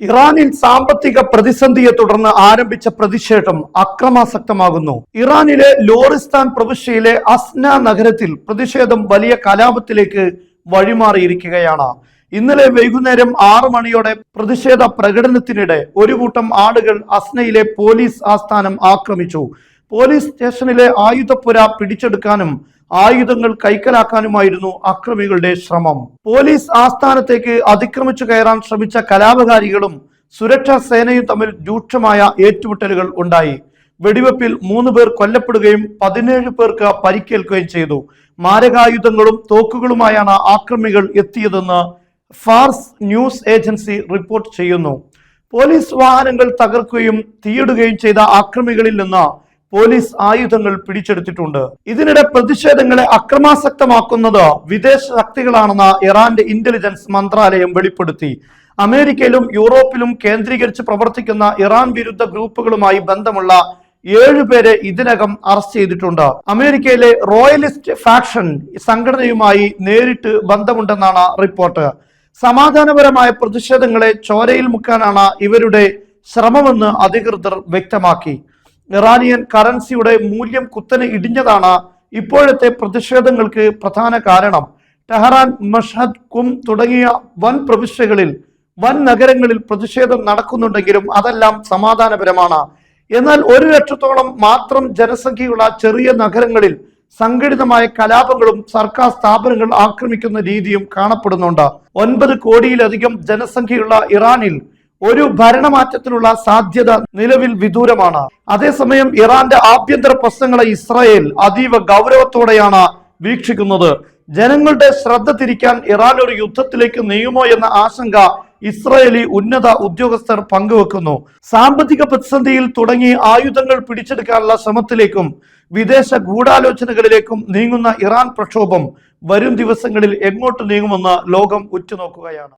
ഇറാനിൽ സാമ്പത്തിക പ്രതിസന്ധിയെ തുടർന്ന് ആരംഭിച്ച പ്രതിഷേധം അക്രമാസക്തമാകുന്നു. ഇറാനിലെ ലോറിസ്ഥാൻ പ്രവിശ്യയിലെ അസ്ന നഗരത്തിൽ പ്രതിഷേധം വലിയ കലാപത്തിലേക്ക് വഴിമാറിയിരിക്കുകയാണ്. ഇന്നലെ വൈകുന്നേരം ആറു മണിയോടെ പ്രതിഷേധ പ്രകടനത്തിനിടെ ഒരു കൂട്ടം ആളുകൾ അസ്നയിലെ പോലീസ് ആസ്ഥാനം ആക്രമിച്ചു. പോലീസ് സ്റ്റേഷനിലെ ആയുധപ്പുര പിടിച്ചെടുക്കാനും ആയുധങ്ങൾ കൈക്കലാക്കാനുമായിരുന്നു അക്രമികളുടെ ശ്രമം. പോലീസ് ആസ്ഥാനത്തേക്ക് അതിക്രമിച്ചു കയറാൻ ശ്രമിച്ച കലാപകാരികളും സുരക്ഷാ സേനയും തമ്മിൽ രൂക്ഷമായ ഏറ്റുമുട്ടലുകൾ ഉണ്ടായി. വെടിവെപ്പിൽ മൂന്ന് പേർ കൊല്ലപ്പെടുകയും പതിനേഴ് പേർക്ക് പരിക്കേൽക്കുകയും ചെയ്തു. മാരകായുധങ്ങളും തോക്കുകളുമായാണ് ആക്രമികൾ എത്തിയതെന്ന് ഫാർസ് ന്യൂസ് ഏജൻസി റിപ്പോർട്ട് ചെയ്യുന്നു. പോലീസ് വാഹനങ്ങൾ തകർക്കുകയും തീയിടുകയും ചെയ്ത ആക്രമികളിൽ നിന്ന് പോലീസ് ആയുധങ്ങൾ പിടിച്ചെടുത്തിട്ടുണ്ട്. ഇതിനിടെ പ്രതിഷേധങ്ങളെ അക്രമാസക്തമാക്കുന്നത് വിദേശ ശക്തികളാണെന്ന് ഇറാന്റെ ഇന്റലിജൻസ് മന്ത്രാലയം വെളിപ്പെടുത്തി. അമേരിക്കയിലും യൂറോപ്പിലും കേന്ദ്രീകരിച്ച് പ്രവർത്തിക്കുന്ന ഇറാൻ വിരുദ്ധ ഗ്രൂപ്പുകളുമായി ബന്ധമുള്ള ഏഴുപേരെ ഇതിനകം അറസ്റ്റ് ചെയ്തിട്ടുണ്ട്. അമേരിക്കയിലെ റോയലിസ്റ്റ് ഫാക്ഷൻ സംഘടനയുമായി നേരിട്ട് ബന്ധമുണ്ടെന്നാണ് റിപ്പോർട്ട്. സമാധാനപരമായ പ്രതിഷേധങ്ങളെ ചോരയിൽ മുക്കാനാണ് ഇവരുടെ ശ്രമമെന്ന് അധികൃതർ വ്യക്തമാക്കി. ഇറാനിയൻ കറൻസിയുടെ മൂല്യം കുത്തനെ ഇടിഞ്ഞതാണ് ഇപ്പോഴത്തെ പ്രതിഷേധങ്ങൾക്ക് പ്രധാന കാരണം. ടെഹ്റാൻ മഷദ് കും തുടങ്ങിയ വൻ പ്രവിശ്യകളിൽ വൻ നഗരങ്ങളിൽ പ്രതിഷേധം നടക്കുന്നുണ്ടെങ്കിലും അതെല്ലാം സമാധാനപരമാണ്. എന്നാൽ ഒരു ലക്ഷത്തോളം മാത്രം ജനസംഖ്യയുള്ള ചെറിയ നഗരങ്ങളിൽ സംഘടിതമായ കലാപങ്ങളും സർക്കാർ സ്ഥാപനങ്ങൾ ആക്രമിക്കുന്ന രീതിയും കാണപ്പെടുന്നുണ്ട്. ഒൻപത് കോടിയിലധികം ജനസംഖ്യയുള്ള ഇറാനിൽ ഒരു ഭരണമാറ്റത്തിനുള്ള സാധ്യത നിലവിൽ വിദൂരമാണ്. അതേസമയം ഇറാന്റെ ആഭ്യന്തര പ്രശ്നങ്ങളെ ഇസ്രായേൽ അതീവ ഗൗരവത്തോടെയാണ് വീക്ഷിക്കുന്നത്. ജനങ്ങളുടെ ശ്രദ്ധ തിരിക്കാൻ ഇറാൻ ഒരു യുദ്ധത്തിലേക്ക് നീങ്ങുമോ എന്ന ആശങ്ക ഇസ്രായേലി ഉന്നത ഉദ്യോഗസ്ഥർ പങ്കുവെക്കുന്നു. സാമ്പത്തിക പ്രതിസന്ധിയിൽ തുടങ്ങി ആയുധങ്ങൾ പിടിച്ചെടുക്കാനുള്ള ശ്രമത്തിലേക്കും വിദേശ ഗൂഢാലോചനകളിലേക്കും നീങ്ങുന്ന ഇറാൻ പ്രക്ഷോഭം വരും ദിവസങ്ങളിൽ എങ്ങോട്ട് നീങ്ങുമെന്ന് ലോകം ഉറ്റുനോക്കുകയാണ്.